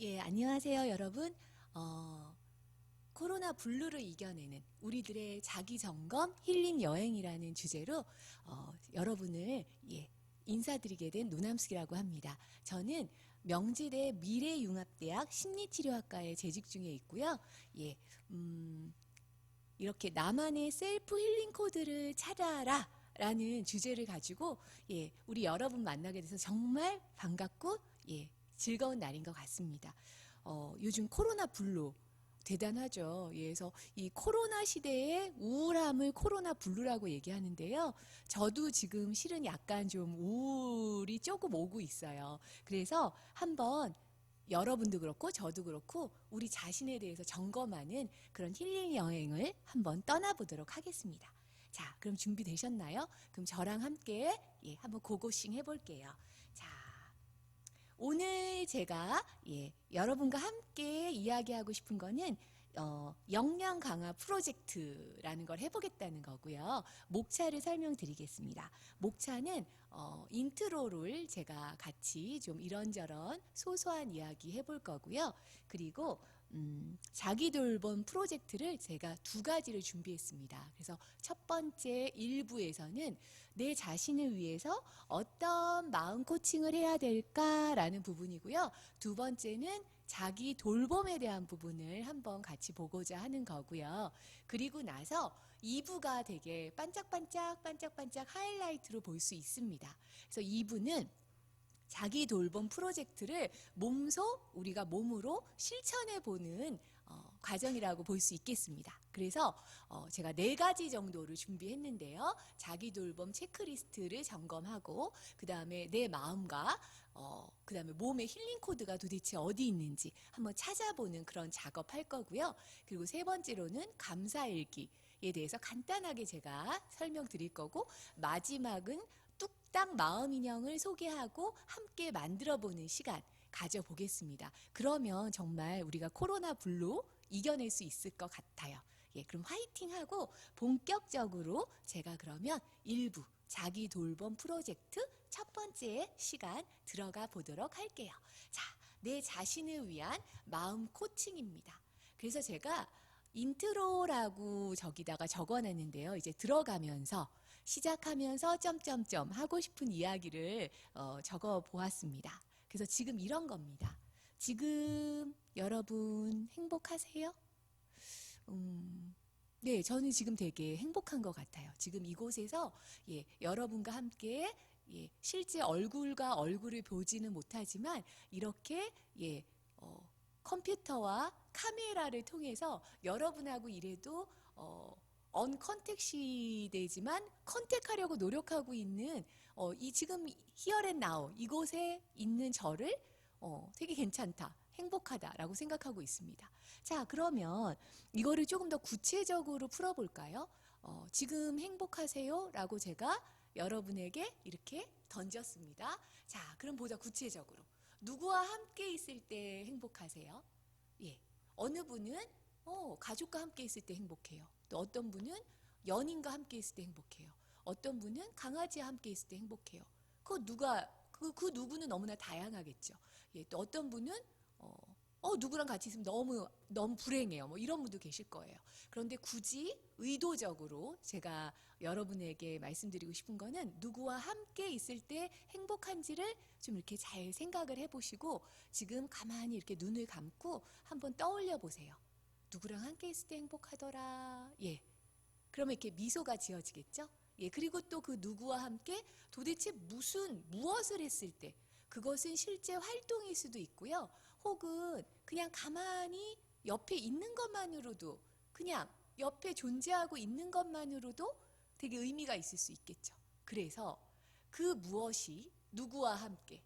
예, 안녕하세요, 여러분. 어, 코로나 블루를 이겨내는 우리들의 자기 점검 힐링 여행이라는 주제로 어, 여러분을 예, 인사드리게 된 노남숙이라고 합니다. 저는 명지대 미래융합대학 심리치료학과에 재직 중에 있고요. 예, 음, 이렇게 나만의 셀프 힐링 코드를 찾아라. 라는 주제를 가지고 예, 우리 여러분 만나게 돼서 정말 반갑고 예, 즐거운 날인 것 같습니다. 어, 요즘 코로나 블루 대단하죠. 예, 그래서 이 코로나 시대의 우울함을 코로나 블루라고 얘기하는데요. 저도 지금 실은 약간 좀 우울이 조금 오고 있어요. 그래서 한번 여러분도 그렇고 저도 그렇고 우리 자신에 대해서 점검하는 그런 힐링 여행을 한번 떠나보도록 하겠습니다. 자, 그럼 준비되셨나요? 그럼 저랑 함께 예, 한번 고고싱 해볼게요. 자, 오늘 제가 예, 여러분과 함께 이야기하고 싶은 거는 어, 역량 강화 프로젝트라는 걸 해보겠다는 거고요. 목차를 설명드리겠습니다. 목차는 어, 인트로를 제가 같이 좀 이런저런 소소한 이야기 해볼 거고요. 그리고 음, 자기 돌봄 프로젝트를 제가 두 가지를 준비했습니다. 그래서 첫 번째 일부에서는 내 자신을 위해서 어떤 마음 코칭을 해야 될까라는 부분이고요. 두 번째는 자기 돌봄에 대한 부분을 한번 같이 보고자 하는 거고요. 그리고 나서 2부가 되게 반짝반짝 반짝반짝 하이라이트로 볼 수 있습니다. 그래서 2부는 자기 돌봄 프로젝트를 몸소 우리가 몸으로 실천해 보는 어, 과정이라고 볼 수 있겠습니다. 그래서 어, 제가 네 가지 정도를 준비했는데요. 자기 돌봄 체크리스트를 점검하고 그 다음에 내 마음과 어, 그 다음에 몸의 힐링 코드가 도대체 어디 있는지 한번 찾아보는 그런 작업할 거고요. 그리고 세 번째로는 감사일기에 대해서 간단하게 제가 설명드릴 거고 마지막은 뚝 딱 마음 인형을 소개하고 함께 만들어 보는 시간 가져보겠습니다. 그러면 정말 우리가 코로나 블루 이겨낼 수 있을 것 같아요. 예, 그럼 화이팅 하고 본격적으로 제가 그러면 일부 자기 돌봄 프로젝트 첫 번째 시간 들어가 보도록 할게요. 자, 내 자신을 위한 마음 코칭입니다. 그래서 제가 인트로라고 저기다가 적어놨는데요. 이제 들어가면서 시작하면서 점점점 하고 싶은 이야기를 어, 적어 보았습니다. 그래서 지금 이런 겁니다. 지금 여러분 행복하세요? 음, 네, 저는 지금 되게 행복한 것 같아요. 지금 이곳에서 예, 여러분과 함께 예, 실제 얼굴과 얼굴을 보지는 못하지만 이렇게 예, 어, 컴퓨터와 카메라를 통해서 여러분하고 일해도 어, 언컨택 시대지만 컨택하려고 노력하고 있는 어, 이 지금 히어앤 나우 이곳에 있는 저를 어, 되게 괜찮다. 행복하다라고 생각하고 있습니다. 자, 그러면 이거를 조금 더 구체적으로 풀어볼까요? 어, 지금 행복하세요? 라고 제가 여러분에게 이렇게 던졌습니다. 자, 그럼 보자 구체적으로. 누구와 함께 있을 때 행복하세요? 예. 어느 분은 어, 가족과 함께 있을 때 행복해요. 또 어떤 분은 연인과 함께 있을 때 행복해요. 어떤 분은 강아지와 함께 있을 때 행복해요. 그 누가 그, 그 누구는 너무나 다양하겠죠. 예, 또 어떤 분은 어, 어, 누구랑 같이 있으면 너무, 너무 불행해요. 뭐 이런 분도 계실 거예요. 그런데 굳이 의도적으로 제가 여러분에게 말씀드리고 싶은 거는 누구와 함께 있을 때 행복한지를 좀 이렇게 잘 생각을 해보시고 지금 가만히 이렇게 눈을 감고 한번 떠올려 보세요. 누구랑 함께 있을 때 행복하더라. 예. 그러면 이렇게 미소가 지어지겠죠? 예. 그리고 또 그 누구와 함께 도대체 무슨, 무엇을 했을 때 그것은 실제 활동일 수도 있고요. 혹은 그냥 가만히 옆에 있는 것만으로도 그냥 옆에 존재하고 있는 것만으로도 되게 의미가 있을 수 있겠죠. 그래서 그 무엇이 누구와 함께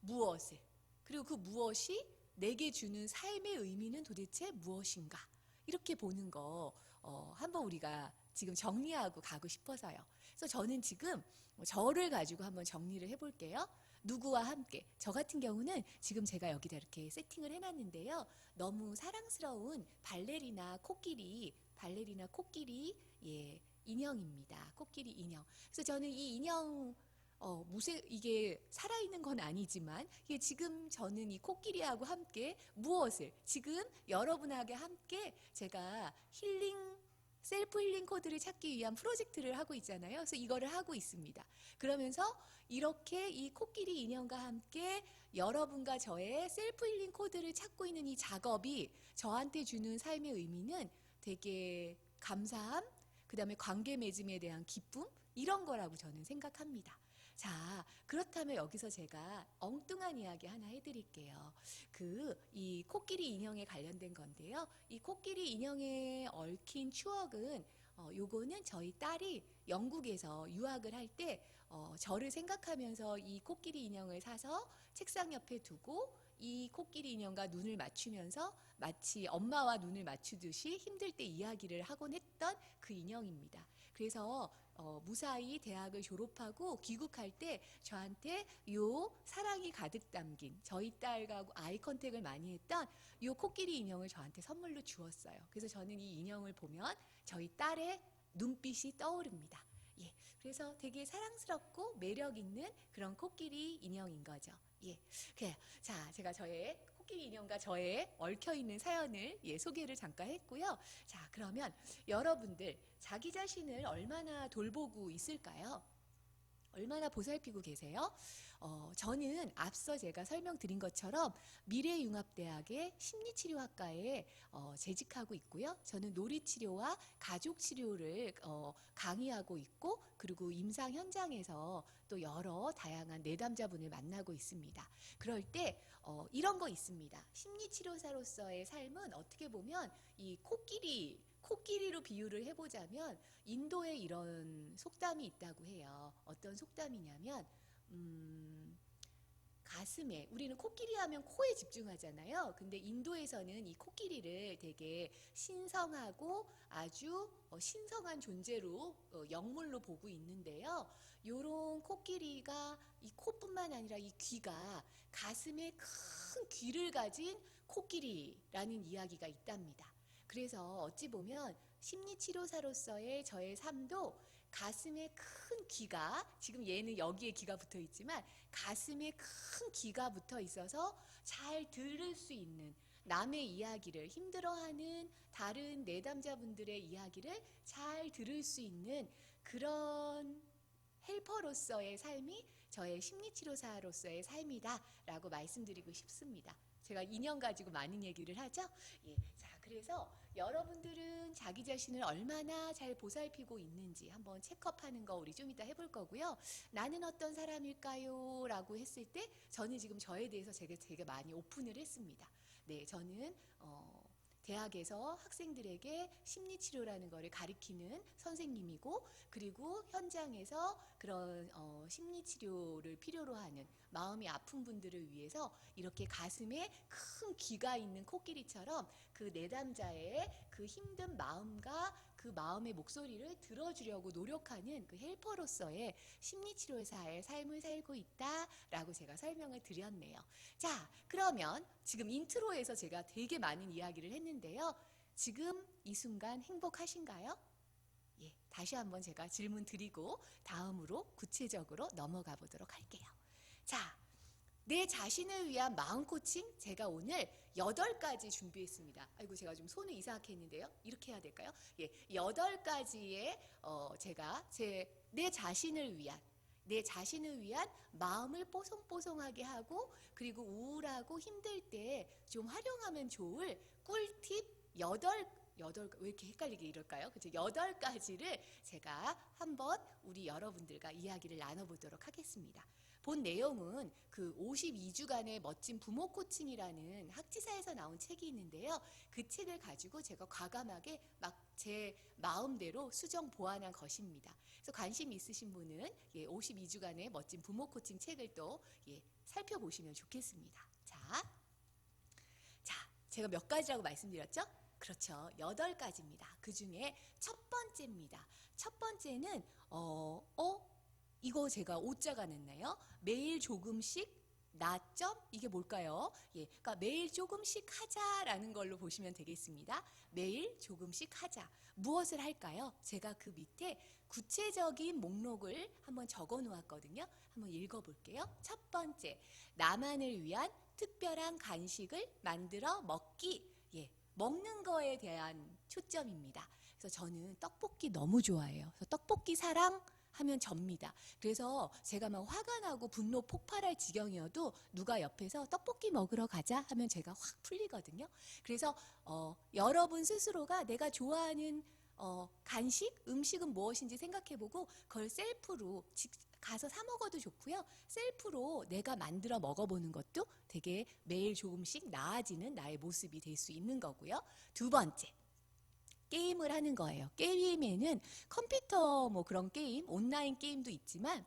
무엇을 그리고 그 무엇이 내게 주는 삶의 의미는 도대체 무엇인가 이렇게 보는 거 어, 한번 우리가 지금 정리하고 가고 싶어서요. 그래서 저는 지금 저를 가지고 한번 정리를 해볼게요. 누구와 함께. 저 같은 경우는 지금 제가 여기다 이렇게 세팅을 해놨는데요. 너무 사랑스러운 발레리나 코끼리, 발레리나 코끼리, 예, 인형입니다. 코끼리 인형. 그래서 저는 이 인형, 어, 무쇠, 이게 살아 있는 건 아니지만, 이게 지금 저는 이 코끼리하고 함께 무엇을, 지금 여러분하고 함께 제가 힐링, 셀프 힐링 코드를 찾기 위한 프로젝트를 하고 있잖아요. 그래서 이거를 하고 있습니다. 그러면서 이렇게 이 코끼리 인형과 함께 여러분과 저의 셀프 힐링 코드를 찾고 있는 이 작업이 저한테 주는 삶의 의미는 되게 감사함, 그 다음에 관계 맺음에 대한 기쁨, 이런 거라고 저는 생각합니다. 자, 그렇다면 여기서 제가 엉뚱한 이야기 하나 해드릴게요. 그, 이 코끼리 인형에 관련된 건데요. 이 코끼리 인형에 얽힌 추억은, 어, 요거는 저희 딸이 영국에서 유학을 할 때, 어, 저를 생각하면서 이 코끼리 인형을 사서 책상 옆에 두고 이 코끼리 인형과 눈을 맞추면서 마치 엄마와 눈을 맞추듯이 힘들 때 이야기를 하곤 했던 그 인형입니다. 그래서 어, 무사히 대학을 졸업하고 귀국할 때 저한테 요 사랑이 가득 담긴 저희 딸과 아이 컨택을 많이 했던 요 코끼리 인형을 저한테 선물로 주었어요. 그래서 저는 이 인형을 보면 저희 딸의 눈빛이 떠오릅니다. 예, 그래서 되게 사랑스럽고 매력 있는 그런 코끼리 인형인 거죠. 예, 그래. 자, 제가 저의 코끼리 인형과 저의 얽혀 있는 사연을 예, 소개를 잠깐 했고요. 자, 그러면 여러분들 자기 자신을 얼마나 돌보고 있을까요? 얼마나 보살피고 계세요? 어, 저는 앞서 제가 설명드린 것처럼 미래융합대학의 심리치료학과에 어, 재직하고 있고요. 저는 놀이치료와 가족치료를 어, 강의하고 있고 그리고 임상 현장에서 또 여러 다양한 내담자분을 만나고 있습니다. 그럴 때 어, 이런 거 있습니다. 심리치료사로서의 삶은 어떻게 보면 이 코끼리 코끼리로 비유를 해보자면 인도에 이런 속담이 있다고 해요. 어떤 속담이냐면 음, 가슴에 우리는 코끼리 하면 코에 집중하잖아요. 근데 인도에서는 이 코끼리를 되게 신성하고 아주 어, 신성한 존재로 어, 영물로 보고 있는데요. 요런 코끼리가 이 코뿐만 아니라 이 귀가 가슴에 큰 귀를 가진 코끼리라는 이야기가 있답니다. 그래서 어찌 보면 심리치료사로서의 저의 삶도 가슴에 큰 귀가 지금 얘는 여기에 귀가 붙어 있지만 가슴에 큰 귀가 붙어 있어서 잘 들을 수 있는 남의 이야기를 힘들어하는 다른 내담자분들의 이야기를 잘 들을 수 있는 그런 헬퍼로서의 삶이 저의 심리치료사로서의 삶이다라고 말씀드리고 싶습니다. 제가 2년 가지고 많은 얘기를 하죠. 예. 자, 그래서 여러분들은 자기 자신을 얼마나 잘 보살피고 있는지 한번 체크업하는 거 우리 좀 이따 해볼 거고요. 나는 어떤 사람일까요? 라고 했을 때 저는 지금 저에 대해서 되게, 되게 많이 오픈을 했습니다. 네, 저는 어, 대학에서 학생들에게 심리치료라는 거를 가리키는 선생님이고 그리고 현장에서 그런 어, 심리치료를 필요로 하는 마음이 아픈 분들을 위해서 이렇게 가슴에 큰 귀가 있는 코끼리처럼 그 내담자의 그 힘든 마음과 그 마음의 목소리를 들어주려고 노력하는 그 헬퍼로서의 심리치료사의 삶을 살고 있다라고 제가 설명을 드렸네요. 자, 그러면 지금 인트로에서 제가 되게 많은 이야기를 했는데요. 지금 이 순간 행복하신가요? 예, 다시 한번 제가 질문 드리고 다음으로 구체적으로 넘어가 보도록 할게요. 자, 내 자신을 위한 마음 코칭 제가 오늘 여덟 가지 준비했습니다. 아이고 제가 좀 손을 이상하게 했는데요. 이렇게 해야 될까요? 예, 여덟 가지의 어, 제가 제 내 자신을 위한 내 자신을 위한 마음을 뽀송뽀송하게 하고 그리고 우울하고 힘들 때 좀 활용하면 좋을 꿀팁 여덟 여덟 왜 이렇게 헷갈리게 이럴까요? 그죠? 여덟 가지를 제가 한번 우리 여러분들과 이야기를 나눠보도록 하겠습니다. 본 내용은 그 52주간의 멋진 부모 코칭이라는 학지사에서 나온 책이 있는데요. 그 책을 가지고 제가 과감하게 막 제 마음대로 수정 보완한 것입니다. 그래서 관심 있으신 분은 예, 52주간의 멋진 부모 코칭 책을 또 예, 살펴보시면 좋겠습니다. 자, 자, 제가 몇 가지라고 말씀드렸죠? 그렇죠. 여덟 가지입니다. 그 중에 첫 번째입니다. 첫 번째는, 어, 어, 이거 제가 오자가 냈나요? 매일 조금씩 나점 이게 뭘까요? 예, 그러니까 매일 조금씩 하자라는 걸로 보시면 되겠습니다. 매일 조금씩 하자. 무엇을 할까요? 제가 그 밑에 구체적인 목록을 한번 적어 놓았거든요. 한번 읽어 볼게요. 첫 번째, 나만을 위한 특별한 간식을 만들어 먹기. 예, 먹는 거에 대한 초점입니다. 그래서 저는 떡볶이 너무 좋아해요. 그래서 떡볶이 사랑 하면 접니다. 그래서 제가 막 화가 나고 분노 폭발할 지경이어도 누가 옆에서 떡볶이 먹으러 가자 하면 제가 확 풀리거든요. 그래서 어, 여러분 스스로가 내가 좋아하는 어, 간식, 음식은 무엇인지 생각해보고 그걸 셀프로 직- 가서 사 먹어도 좋고요. 셀프로 내가 만들어 먹어보는 것도 되게 매일 조금씩 나아지는 나의 모습이 될 수 있는 거고요. 두 번째. 게임을 하는 거예요. 게임에는 컴퓨터 뭐 그런 게임, 온라인 게임도 있지만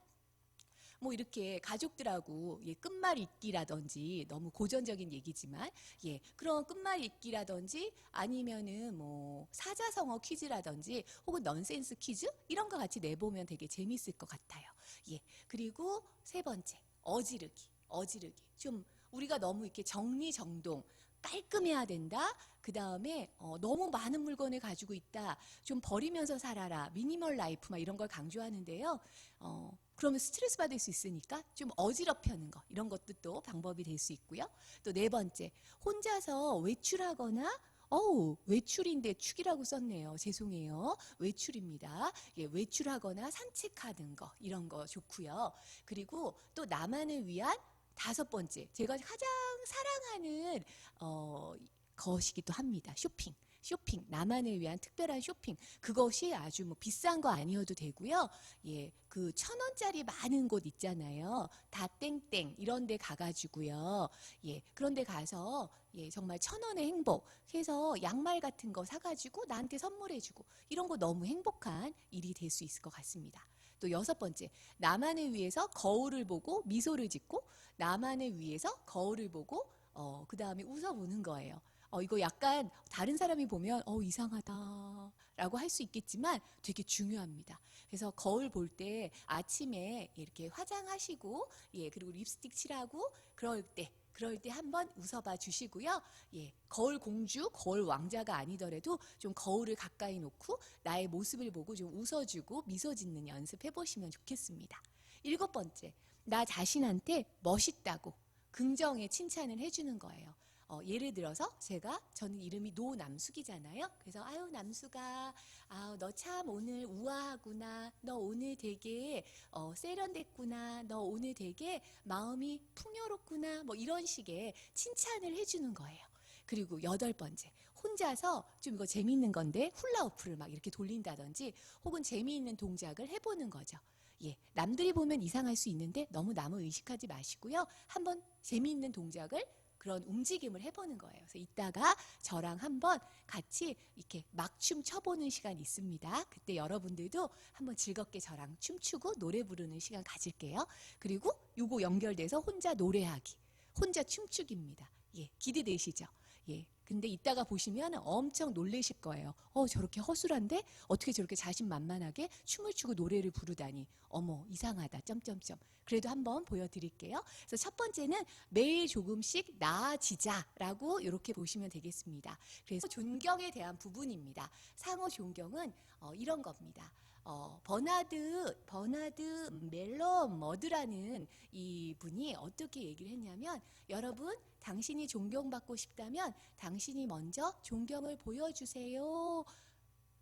뭐 이렇게 가족들하고 예, 끝말 잇기라든지 너무 고전적인 얘기지만 예, 그런 끝말 잇기라든지 아니면은 뭐 사자성어 퀴즈라든지 혹은 넌센스 퀴즈 이런 거 같이 내보면 되게 재밌을 것 같아요. 예. 그리고 세 번째, 어지르기. 어지르기. 좀 우리가 너무 이렇게 정리정돈 깔끔해야 된다. 그 다음에 어, 너무 많은 물건을 가지고 있다. 좀 버리면서 살아라. 미니멀 라이프 막 이런 걸 강조하는데요. 어, 그러면 스트레스 받을 수 있으니까 좀 어지럽혀는 거 이런 것도 또 방법이 될 수 있고요. 또 네 번째 혼자서 외출하거나 어우 외출인데 축이라고 썼네요. 죄송해요. 외출입니다. 예, 외출하거나 산책하는 거 이런 거 좋고요. 그리고 또 나만을 위한 다섯 번째 제가 가장 사랑하는 어, 것이기도 합니다. 쇼핑. 쇼핑, 나만을 위한 특별한 쇼핑. 그것이 아주 뭐 비싼 거 아니어도 되고요. 예, 그 천 원짜리 많은 곳 있잖아요. 다 땡땡 이런 데 가가지고요. 예, 그런 데 가서 예, 정말 천 원의 행복 해서 양말 같은 거 사가지고 나한테 선물해주고 이런 거 너무 행복한 일이 될 수 있을 것 같습니다. 또 여섯 번째, 나만을 위해서 거울을 보고 미소를 짓고 나만을 위해서 거울을 보고 어, 그 다음에 웃어보는 거예요. 어, 이거 약간 다른 사람이 보면 어, 이상하다 라고 할 수 있겠지만 되게 중요합니다. 그래서 거울 볼 때 아침에 이렇게 화장하시고 예, 그리고 립스틱 칠하고 그럴 때 그럴 때 한번 웃어봐 주시고요. 예, 거울 공주, 거울 왕자가 아니더라도 좀 거울을 가까이 놓고 나의 모습을 보고 좀 웃어주고 미소 짓는 연습 해 보시면 좋겠습니다. 일곱 번째, 나 자신한테 멋있다고 긍정의 칭찬을 해주는 거예요. 어, 예를 들어서 제가 저는 이름이 노남숙이잖아요. 그래서 아유 남숙아, 아우 너 참 오늘 우아하구나. 너 오늘 되게 어, 세련됐구나. 너 오늘 되게 마음이 풍요롭구나. 뭐 이런 식의 칭찬을 해주는 거예요. 그리고 여덟 번째, 혼자서 좀 이거 재미있는 건데 훌라후프를 막 이렇게 돌린다든지 혹은 재미있는 동작을 해보는 거죠. 예, 남들이 보면 이상할 수 있는데 너무 남을 의식하지 마시고요. 한번 재미있는 동작을 그런 움직임을 해보는 거예요. 그래서 이따가 저랑 한번 같이 이렇게 막춤 춰보는 시간 있습니다. 그때 여러분들도 한번 즐겁게 저랑 춤추고 노래 부르는 시간 가질게요. 그리고 요거 연결돼서 혼자 노래하기, 혼자 춤추기입니다. 예, 기대되시죠? 예. 근데 이따가 보시면 엄청 놀라실 거예요. 어, 저렇게 허술한데 어떻게 저렇게 자신만만하게 춤을 추고 노래를 부르다니. 어머, 이상하다. 점점점. 그래도 한번 보여드릴게요. 그래서 첫 번째는 매일 조금씩 나아지자라고 이렇게 보시면 되겠습니다. 그래서 존경에 대한 부분입니다. 상호 존경은 어, 이런 겁니다. 어, 버나드 버나드 멜럼 머드라는 이 분이 어떻게 얘기를 했냐면 여러분 당신이 존경받고 싶다면 당신이 먼저 존경을 보여주세요.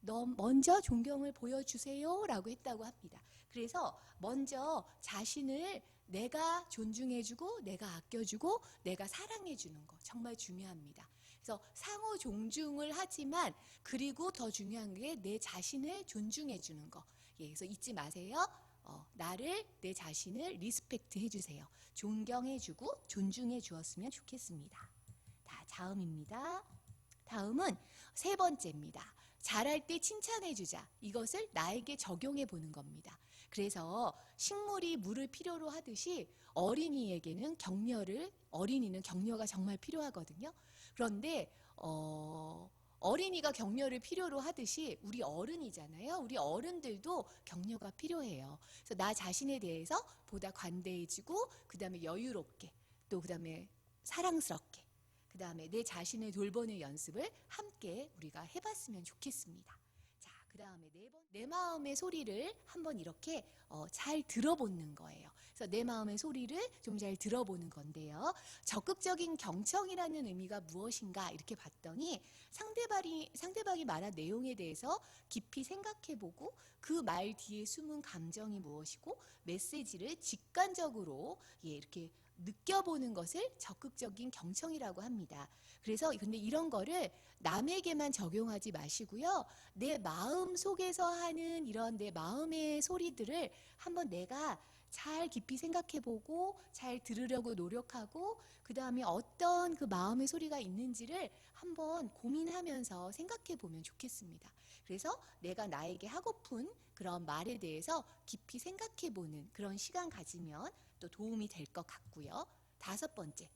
너 먼저 존경을 보여주세요 라고 했다고 합니다. 그래서 먼저 자신을 내가 존중해주고 내가 아껴주고 내가 사랑해주는 거 정말 중요합니다. 그래서 상호 존중을 하지만 그리고 더 중요한 게 내 자신을 존중해 주는 거. 예, 그래서 잊지 마세요. 어, 나를 내 자신을 리스펙트 해주세요. 존경해주고 존중해 주었으면 좋겠습니다. 다 다음입니다. 다음은 세 번째입니다. 잘할 때 칭찬해 주자. 이것을 나에게 적용해 보는 겁니다. 그래서 식물이 물을 필요로 하듯이 어린이에게는 격려를 어린이는 격려가 정말 필요하거든요. 그런데 어 어린이가 격려를 필요로 하듯이 우리 어른이잖아요. 우리 어른들도 격려가 필요해요. 그래서 나 자신에 대해서 보다 관대해지고 그다음에 여유롭게 또 그다음에 사랑스럽게 그다음에 내 자신을 돌보는 연습을 함께 우리가 해 봤으면 좋겠습니다. 자, 그다음에 네 번, 내 마음의 소리를 한번 이렇게 어, 잘 들어보는 거예요. 그래서 내 마음의 소리를 좀 잘 들어보는 건데요. 적극적인 경청이라는 의미가 무엇인가 이렇게 봤더니 상대방이 상대방이 말한 내용에 대해서 깊이 생각해보고 그 말 뒤에 숨은 감정이 무엇이고 메시지를 직관적으로 예, 이렇게 느껴보는 것을 적극적인 경청이라고 합니다. 그래서 근데 이런 거를 남에게만 적용하지 마시고요. 내 마음 속에서 하는 이런 내 마음의 소리들을 한번 내가 잘 깊이 생각해보고 잘 들으려고 노력하고 그 다음에 어떤 그 마음의 소리가 있는지를 한번 고민하면서 생각해보면 좋겠습니다. 그래서 내가 나에게 하고픈 그런 말에 대해서 깊이 생각해보는 그런 시간 가지면 또 도움이 될 것 같고요. 다섯 번째,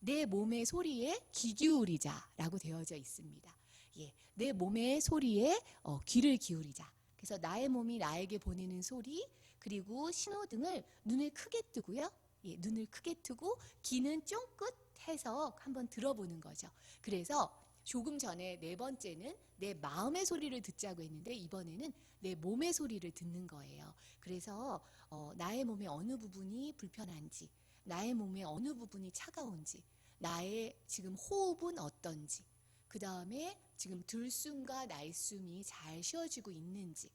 내 몸의 소리에 귀 기울이자라고 되어져 있습니다. 예, 내 몸의 소리에 어, 귀를 기울이자. 그래서 나의 몸이 나에게 보내는 소리 그리고 신호등을 눈을 크게 뜨고요. 예, 눈을 크게 뜨고 귀는 쫑긋해서 한번 들어보는 거죠. 그래서 조금 전에 네 번째는 내 마음의 소리를 듣자고 했는데 이번에는 내 몸의 소리를 듣는 거예요. 그래서 어, 나의 몸의 어느 부분이 불편한지, 나의 몸의 어느 부분이 차가운지, 나의 지금 호흡은 어떤지, 그 다음에 지금 들숨과 날숨이 잘 쉬어지고 있는지,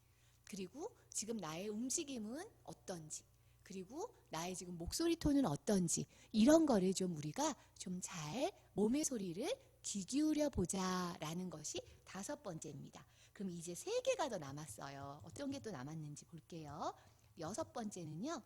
그리고 지금 나의 움직임은 어떤지, 그리고 나의 지금 목소리 톤은 어떤지, 이런 거를 좀 우리가 좀 잘 몸의 소리를 귀 기울여 보자라는 것이 다섯 번째입니다. 그럼 이제 세 개가 더 남았어요. 어떤 게 또 남았는지 볼게요. 여섯 번째는요.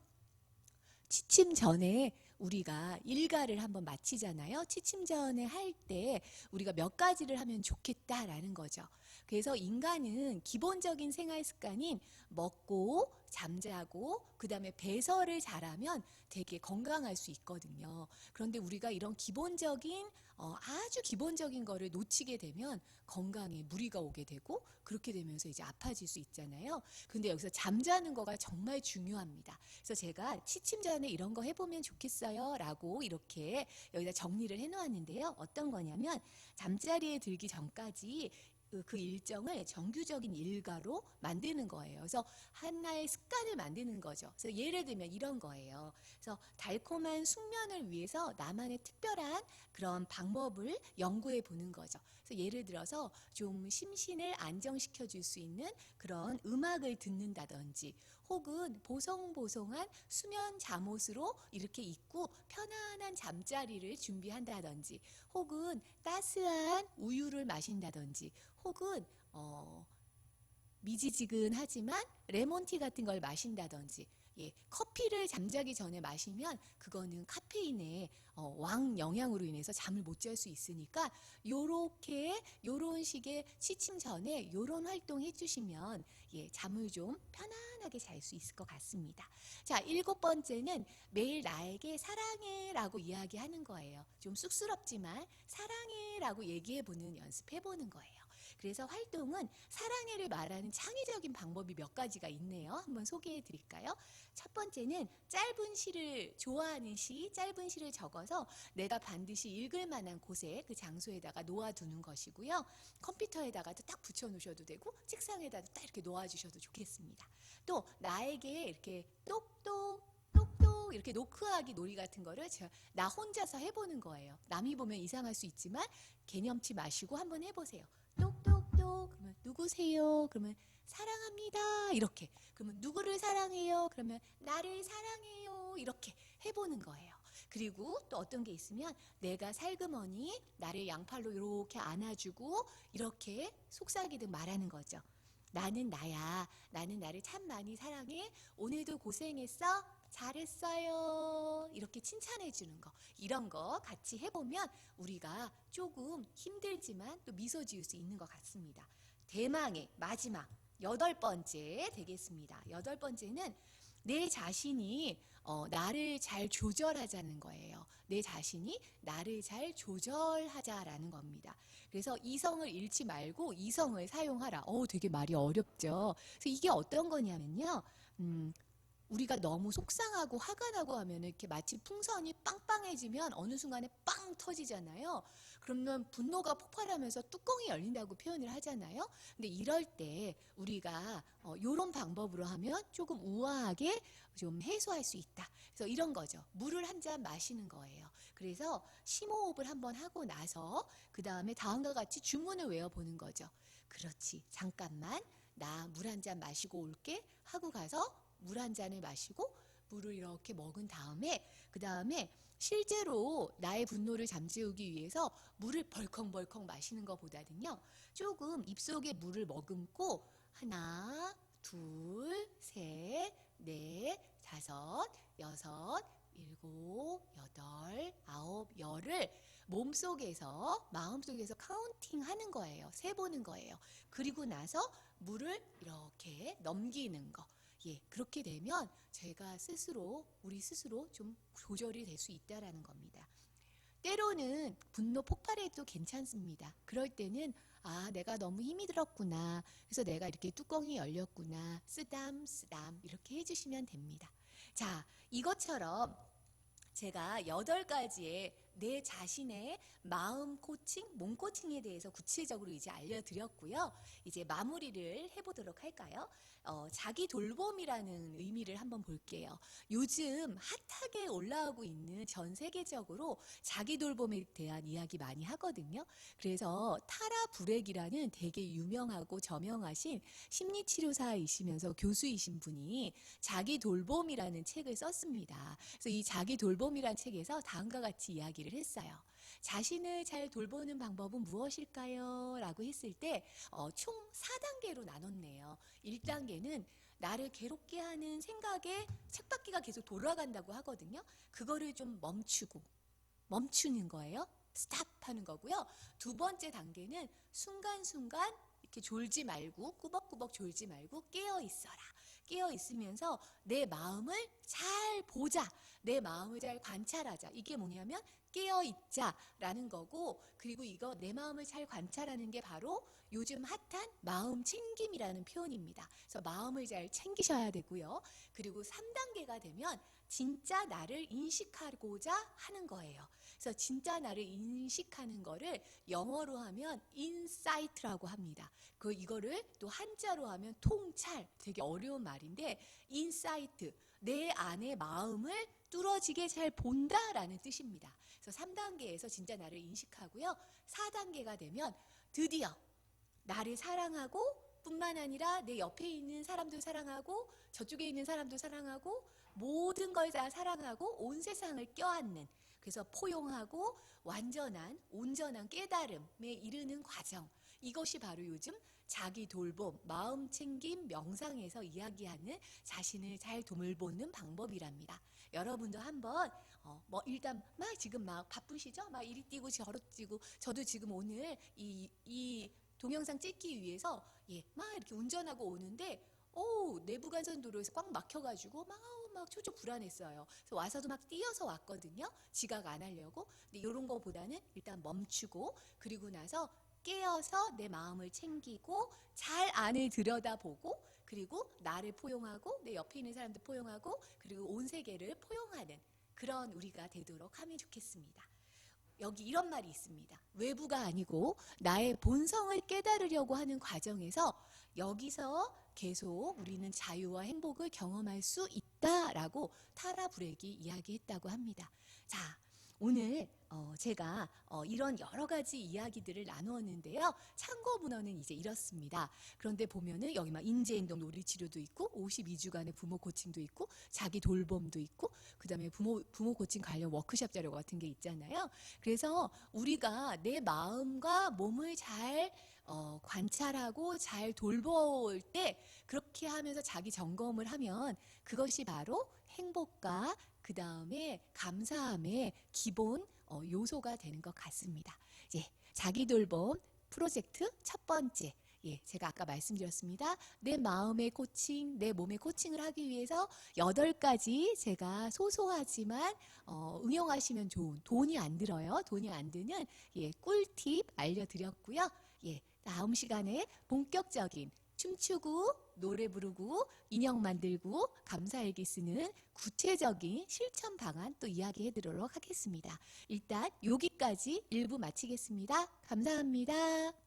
취침 전에 우리가 일과를 한번 마치잖아요. 취침 전에 할 때 우리가 몇 가지를 하면 좋겠다라는 거죠. 그래서 인간은 기본적인 생활 습관인 먹고 잠자고 그다음에 배설을 잘하면 되게 건강할 수 있거든요. 그런데 우리가 이런 기본적인 어, 아주 기본적인 거를 놓치게 되면 건강에 무리가 오게 되고 그렇게 되면서 이제 아파질 수 있잖아요. 근데 여기서 잠자는 거가 정말 중요합니다. 그래서 제가 취침 전에 이런 거 해보면 좋겠어요라고 이렇게 여기다 정리를 해놓았는데요. 어떤 거냐면 잠자리에 들기 전까지 그- 그 일정을 정규적인 일과로 만드는 거예요. 그래서 하나의 습관을 만드는 거죠. 그래서 예를 들면 이런 거예요. 그래서 달콤한 숙면을 위해서 나만의 특별한 그런 방법을 연구해 보는 거죠. 그래서 예를 들어서 좀 심신을 안정시켜 줄 수 있는 그런 음악을 듣는다든지 혹은 보송보송한 수면 잠옷으로 이렇게 입고 편안한 잠자리를 준비한다든지 혹은 따스한 우유를 마신다든지 혹은 어 미지지근하지만 레몬티 같은 걸 마신다든지 예, 커피를 잠자기 전에 마시면 그거는 카페인의 어, 왕 영향으로 인해서 잠을 못 잘 수 있으니까 요렇게 요런 식의 취침 전에 요런 활동 해주시면 예, 잠을 좀 편안하게 잘 수 있을 것 같습니다. 자, 일곱 번째는 매일 나에게 사랑해라고 이야기하는 거예요. 좀 쑥스럽지만 사랑해라고 얘기해 보는 연습해 보는 거예요. 그래서 활동은 사랑해를 말하는 창의적인 방법이 몇 가지가 있네요. 한번 소개해 드릴까요? 첫 번째는 짧은 시를 좋아하는 시, 짧은 시를 적어서 내가 반드시 읽을 만한 곳에 그 장소에다가 놓아두는 것이고요. 컴퓨터에다가도 딱 붙여 놓으셔도 되고 책상에다도 딱 이렇게 놓아 주셔도 좋겠습니다. 또 나에게 이렇게 똑똑 똑똑 이렇게 노크하기 놀이 같은 거를 제가 나 혼자서 해보는 거예요. 남이 보면 이상할 수 있지만 개념치 마시고 한번 해보세요. 똑똑똑 그러면 누구세요? 그러면 사랑합니다 이렇게 그러면 누구를 사랑해요? 그러면 나를 사랑해요 이렇게 해보는 거예요. 그리고 또 어떤 게 있으면 내가 살그머니 나를 양팔로 이렇게 안아주고 이렇게 속삭이듯 말하는 거죠. 나는 나야. 나는 나를 참 많이 사랑해. 오늘도 고생했어. 잘했어요. 이렇게 칭찬해 주는 거. 이런 거 같이 해보면 우리가 조금 힘들지만 또 미소 지을 수 있는 것 같습니다. 대망의 마지막 여덟 번째 되겠습니다. 여덟 번째는 내 자신이 어, 나를 잘 조절하자는 거예요. 내 자신이 나를 잘 조절하자라는 겁니다. 그래서 이성을 잃지 말고 이성을 사용하라. 어, 되게 말이 어렵죠. 그래서 이게 어떤 거냐면요. 음, 우리가 너무 속상하고 화가 나고 하면 이렇게 마치 풍선이 빵빵해지면 어느 순간에 빵 터지잖아요. 그러면 분노가 폭발하면서 뚜껑이 열린다고 표현을 하잖아요. 근데 이럴 때 우리가 어, 요런 방법으로 하면 조금 우아하게 좀 해소할 수 있다. 그래서 이런 거죠. 물을 한 잔 마시는 거예요. 그래서 심호흡을 한번 하고 나서 그 다음에 다음과 같이 주문을 외워보는 거죠. 그렇지. 잠깐만. 나 물 한 잔 마시고 올게. 하고 가서 물 한 잔을 마시고 물을 이렇게 먹은 다음에 그 다음에 실제로 나의 분노를 잠재우기 위해서 물을 벌컥벌컥 마시는 것보다는요. 조금 입속에 물을 머금고 하나, 둘, 셋, 넷, 다섯, 여섯, 일곱, 여덟, 아홉, 열을 몸속에서 마음속에서 카운팅 하는 거예요. 세 보는 거예요. 그리고 나서 물을 이렇게 넘기는 거. 예, 그렇게 되면 제가 스스로 우리 스스로 좀 조절이 될 수 있다라는 겁니다. 때로는 분노 폭발해도 괜찮습니다. 그럴 때는 아, 내가 너무 힘이 들었구나. 그래서 내가 이렇게 뚜껑이 열렸구나. 쓰담 쓰담 이렇게 해 주시면 됩니다. 자, 이것처럼 제가 여덟 가지의 내 자신의 마음 코칭, 몸 코칭에 대해서 구체적으로 이제 알려드렸고요. 이제 마무리를 해보도록 할까요? 어, 자기 돌봄이라는 의미를 한번 볼게요. 요즘 핫하게 올라오고 있는 전 세계적으로 자기 돌봄에 대한 이야기 많이 하거든요. 그래서 타라 브렉이라는 되게 유명하고 저명하신 심리치료사이시면서 교수이신 분이 자기 돌봄이라는 책을 썼습니다. 그래서 이 자기 돌봄이라는 책에서 다음과 같이 이야기 를 했어요. 자신을 잘 돌보는 방법은 무엇일까요? 라고 했을 때, 어, 총 4단계로 나눴네요. 1단계는 나를 괴롭게 하는 생각에 책바퀴가 계속 돌아간다고 하거든요. 그거를 좀 멈추고, 멈추는 거예요. 스탑 하는 거고요. 두 번째 단계는 순간순간 이렇게 졸지 말고, 꾸벅꾸벅 졸지 말고 깨어 있어라. 깨어 있으면서 내 마음을 잘 보자. 내 마음을 잘 관찰하자. 이게 뭐냐면 깨어 있자라는 거고 그리고 이거 내 마음을 잘 관찰하는 게 바로 요즘 핫한 마음 챙김이라는 표현입니다. 그래서 마음을 잘 챙기셔야 되고요. 그리고 3단계가 되면 진짜 나를 인식하고자 하는 거예요. 그래서 진짜 나를 인식하는 거를 영어로 하면 인사이트라고 합니다. 그 이거를 또 한자로 하면 통찰 되게 어려운 말인데 인사이트 내 안의 마음을 뚫어지게 잘 본다라는 뜻입니다. 그래서 3단계에서 진짜 나를 인식하고요. 4단계가 되면 드디어 나를 사랑하고 뿐만 아니라 내 옆에 있는 사람도 사랑하고 저쪽에 있는 사람도 사랑하고 모든 걸 다 사랑하고 온 세상을 껴안는 그래서 포용하고 완전한 온전한 깨달음에 이르는 과정 이것이 바로 요즘 자기 돌봄, 마음 챙김, 명상에서 이야기하는 자신을 잘 돌보는 방법이랍니다. 여러분도 한번 어, 뭐 일단 막 지금 막 바쁘시죠? 막 이리 뛰고 저리 뛰고 저도 지금 오늘 이, 이 동영상 찍기 위해서 예, 막 이렇게 운전하고 오는데 오 내부간선 도로에서 꽉 막혀가지고 막, 막 초조 불안했어요. 그래서 와서도 막 뛰어서 왔거든요. 지각 안 하려고. 근데 이런 거보다는 일단 멈추고 그리고 나서 깨어서 내 마음을 챙기고 잘 안을 들여다보고 그리고 나를 포용하고 내 옆에 있는 사람들 포용하고 그리고 온 세계를 포용하는 그런 우리가 되도록 하면 좋겠습니다. 여기 이런 말이 있습니다. 외부가 아니고 나의 본성을 깨달으려고 하는 과정에서 여기서 계속 우리는 자유와 행복을 경험할 수 있다라고 타라 브렉이 이야기했다고 합니다. 자, 오늘 어, 제가 어, 이런 여러 가지 이야기들을 나누었는데요. 참고 문헌은 이제 이렇습니다. 그런데 보면은 여기 막 인재행동 놀이치료도 있고 52주간의 부모 코칭도 있고 자기 돌봄도 있고 그다음에 부모 부모 코칭 관련 워크숍 자료 같은 게 있잖아요. 그래서 우리가 내 마음과 몸을 잘 어, 관찰하고 잘 돌볼 때 그렇게 하면서 자기 점검을 하면 그것이 바로 행복과 그 다음에 감사함의 기본 어, 요소가 되는 것 같습니다. 예, 자기 돌봄 프로젝트 첫 번째. 예, 제가 아까 말씀드렸습니다. 내 마음의 코칭, 내 몸의 코칭을 하기 위해서 여덟 가지 제가 소소하지만 어, 응용하시면 좋은 돈이 안 들어요. 돈이 안 드는 예, 꿀팁 알려드렸고요. 예, 다음 시간에 본격적인 춤추고 노래 부르고 인형 만들고 감사일기 쓰는 구체적인 실천 방안 또 이야기해 드리도록 하겠습니다. 일단 여기까지 일부 마치겠습니다. 감사합니다.